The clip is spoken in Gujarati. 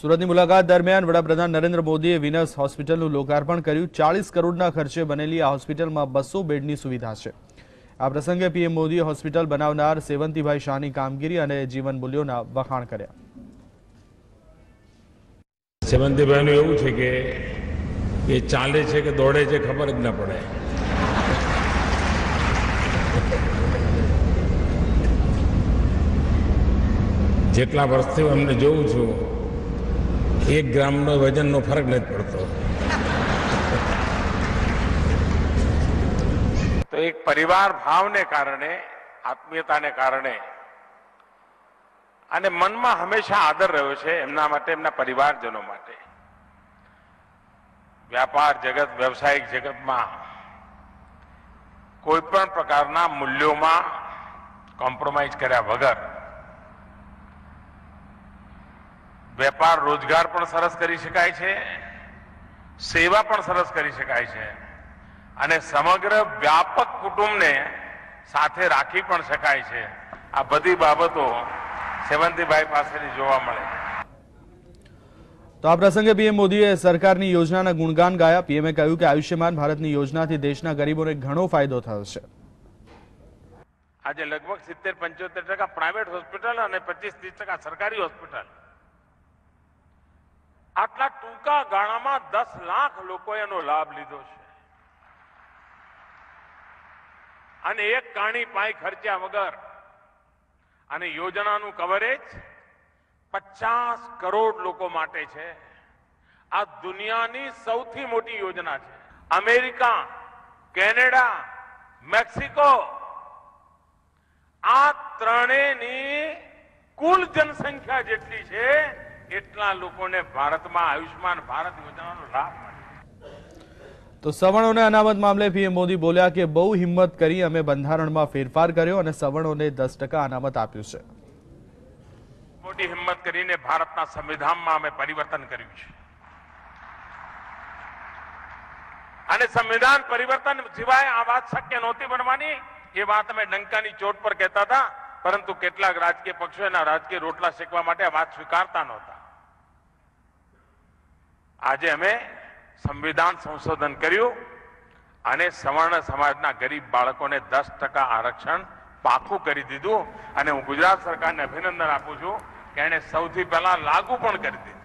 સુરતની મુલાકાત દરમિયાન વડાપ્રધાન નરેન્દ્ર મોદીએ વિનસ હોસ્પિટલનું લોકાર્પણ કર્યું. ચાલીસ કરોડના ખર્ચે બનેલી આ હોસ્પિટલમાં બસો બેડની સુવિધા છે. આ પ્રસંગે પીએમ મોદીએ હોસ્પિટલ બનાવનાર સેવંતીભાઈ શાહની કામગીરી અને જીવન મૂલ્યોના વખાણ કર્યા. સેવંતીભાઈનું એવું છે કે એ ચાલે છે કે દોડે છે ખબર જ ન પડે. જેટલા વર્ષથી હું એમને જોઉં છું એક ગ્રામનો વજનનો ફરક નથી પડતો. તો એક પરિવાર ભાવને કારણે, આત્મીયતાને કારણે અને મનમાં હંમેશા આદર રહ્યો છે એમના માટે, એમના પરિવારજનો માટે. વ્યાપાર જગત, વ્યવસાયિક જગતમાં કોઈ પણ પ્રકારના મૂલ્યોમાં કોમ્પ્રોમાઇઝ કર્યા વગર વેપાર રોજગાર પણ સરસ કરી શકાય છે. સેવા પણ સરસ કરી શકાય છે. અને સમગ્ર વ્યાપક કુટુંબને સાથે રાખી પણ શકાય છે. આ બધી બાબતો સેવંતીભાઈ પાસેથી જોવા મળે. તો આ પ્રસંગે પીએમ મોદીએ સરકારની યોજનાના ગુણગાન ગાયા. પીએમએ કહ્યું કે આયુષ્યમાન ભારતની યોજનાથી દેશના ગરીબોને ઘણો ફાયદો થયો છે. આજે લગભગ સિત્તેર પંચોતેર ટકા પ્રાઇવેટ હોસ્પિટલ અને પચીસ ત્રીસ ટકા સરકારી હોસ્પિટલ આટલા ટૂંકા ગાળામાં દસ લાખ લોકોએ એનો લાભ લીધો છે. અને એક કાણી પાઈ ખર્ચ્યા વગર અને યોજનાનું કવરેજ પચાસ કરોડ લોકો માટે છે. આ દુનિયાની સૌથી મોટી યોજના છે. અમેરિકા, કેનેડા, મેક્સિકો, આ ત્રણેયની કુલ જનસંખ્યા જેટલી છે એટલા લોકોને ભારતમાં આયુષ્માન ભારત યોજનાનો લાભ તો સવર્ણોને અનામત મામલે પીએમ મોદી બોલ્યા કે બહુ હિંમત કરી અમે બંધારણમાં ફેરફાર કર્યો અને સવર્ણોને દસ ટકા અનામત આપ્યું છે. મોટી હિંમત કરીને ભારતના સંવિધાનમાં અમે પરિવર્તન કર્યું છે. અને સંવિધાન પરિવર્તન સિવાય આ વાત શક્ય નહોતી બનવાની. એ વાત અમે ડંકાની ચોટ પર કહેતા હતા પરંતુ કેટલાક રાજકીય પક્ષો એના રાજકીય રોટલા શેકવા માટે આ વાત સ્વીકારતા નહોતા. આજે અમે સંવિધાન સંશોધન કર્યું અને સવર્ણ સમાજના ગરીબ બાળકોને દસ ટકા આરક્ષણ પાકું કરી દીધું અને હું ગુજરાત સરકારને અભિનંદન આપું છું કે એણે સૌથી પહેલા લાગુ પણ કરી દીધું.